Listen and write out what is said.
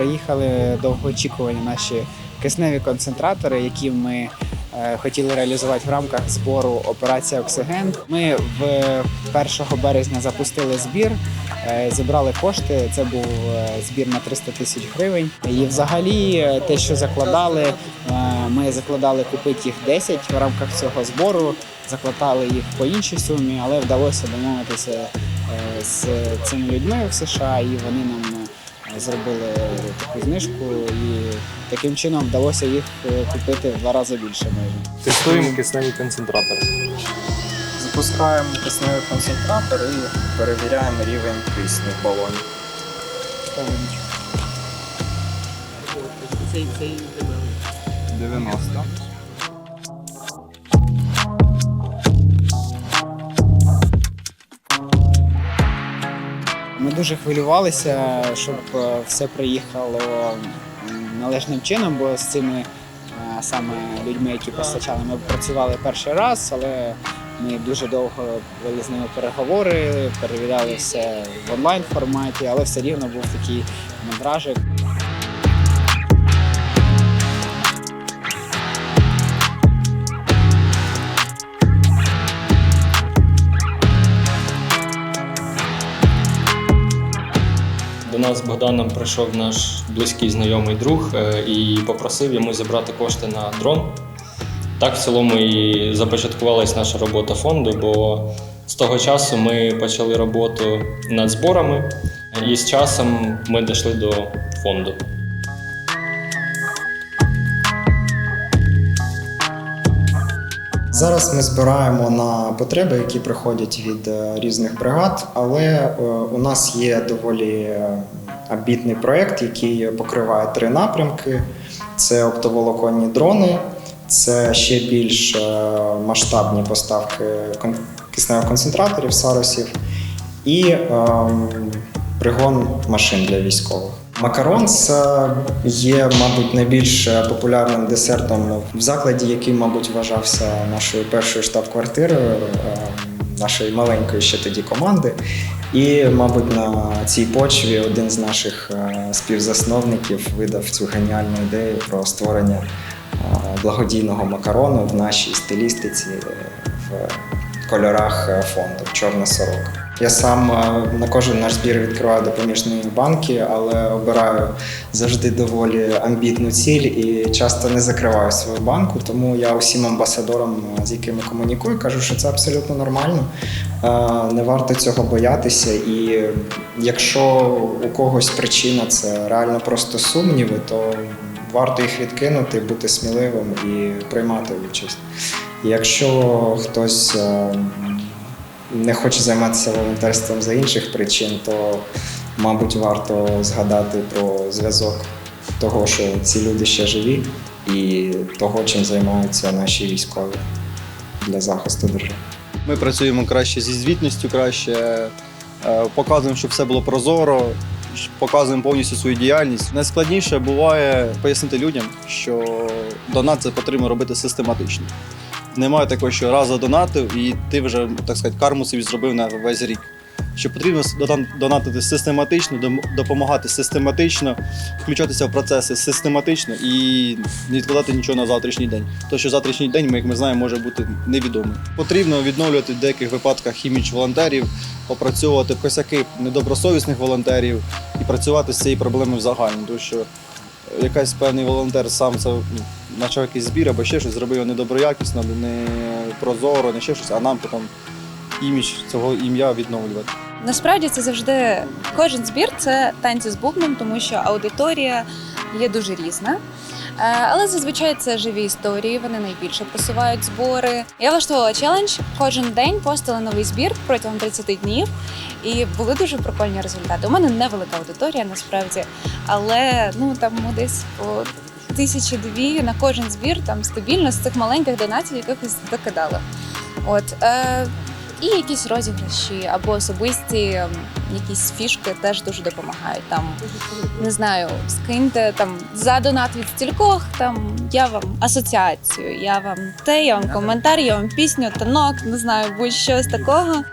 приїхали довгоочікувані наші кисневі концентратори, які ми е, хотіли реалізувати в рамках збору операція Оксиген. Ми в 1 березня запустили збір, е, зібрали кошти. Це був е, збір на 300 тисяч гривень. І взагалі те, що закладали, ми закладали купити їх 10 в рамках цього збору. Закладали їх по іншій сумі, але вдалося домовитися з цими людьми в США, і вони нам зробили таку знижку, і таким чином вдалося їх е, купити в два рази більше майже. Тестуємо кисневі концентратори. Запускаємо кисневий концентратор і перевіряємо рівень кисню в балоні. 90. Дуже хвилювалися, щоб е, все приїхало належним чином, бо з цими е, саме людьми, які постачали, ми працювали перший раз, але ми дуже довго вели з ними переговори, перевіряли все в онлайн форматі, але все рівно був такий мандражик. Нас з Богданом прийшов наш близький знайомий друг е, і попросив йому зібрати кошти на дрон. Так, в цілому і започаткувалась наша робота фонду, бо з того часу ми почали роботу над зборами, і з часом ми дійшли до фонду. Зараз ми збираємо на потреби, які приходять від е, різних бригад, але е, у нас є доволі е, амбітний проєкт, який покриває три напрямки: це оптоволоконні дрони, це ще більш масштабні поставки кисневих концентраторів, саросів і ем, пригон машин для військових. Макаронс є, мабуть, найбільш е, популярним десертом в закладі, який, мабуть, вважався нашою першою штаб-квартирою е, нашої маленької ще тоді команди. І, мабуть, на цій почві один з наших е, співзасновників видав цю геніальну ідею про створення благодійного макарону в нашій стилістиці в кольорах фонду Чорна сорока. Я сам е, на кожен наш збір відкриваю допоміжні банки, але обираю завжди доволі амбітну ціль і часто не закриваю свою банку. Тому я усім амбасадорам, е, з якими комунікую, кажу, що це абсолютно нормально. Е, Не варто цього боятися. І якщо у когось причина це реально просто сумніви, то варто їх відкинути, бути сміливим і приймати участь. Якщо хтось не хоче займатися волонтерством за інших причин, то, мабуть, варто згадати про зв'язок того, що ці люди ще живі, і того, чим займаються наші військові для захисту держави. Ми працюємо краще зі звітністю, краще е, показуємо, щоб все було прозоро, показуємо повністю свою діяльність. Найскладніше буває пояснити людям, що донат це потрібно робити систематично. Немає такого, що раз задонатив, і ти вже, так сказати, карму собі зробив на весь рік. Що потрібно донатити систематично, допомагати систематично, включатися в процеси систематично і не відкладати нічого на завтрашній день. То, що завтрашній день, ми, як ми знаємо, може бути невідомий. Потрібно відновлювати в деяких випадках імідж волонтерів, опрацьовувати косяки недобросовісних волонтерів і працювати з цією проблемою в загальному. Тому що якась певний волонтер сам це ну, почав якийсь збір або ще щось, зробив його недоброякісно, не прозоро, не ще щось, а нам потім імідж цього ім'я відновлювати. Насправді це завжди кожен збір це танці з бубном, тому що аудиторія є дуже різна. Е, Але зазвичай це живі історії, вони найбільше просувають збори. Я влаштувала челендж. Кожен день постила новий збір протягом 30 днів, і були дуже прикольні результати. У мене невелика аудиторія насправді, але ну там ми десь по тисячі дві на кожен збір там стабільно з цих маленьких донатів якихось докидала. От е, і якісь розіграші або особисті ем, якісь фішки теж дуже допомагають. Там не знаю, скиньте там за донат від стількох. Там я вам асоціацію, я вам те, я вам коментар, я вам пісню, танок, не знаю, будь-що з такого.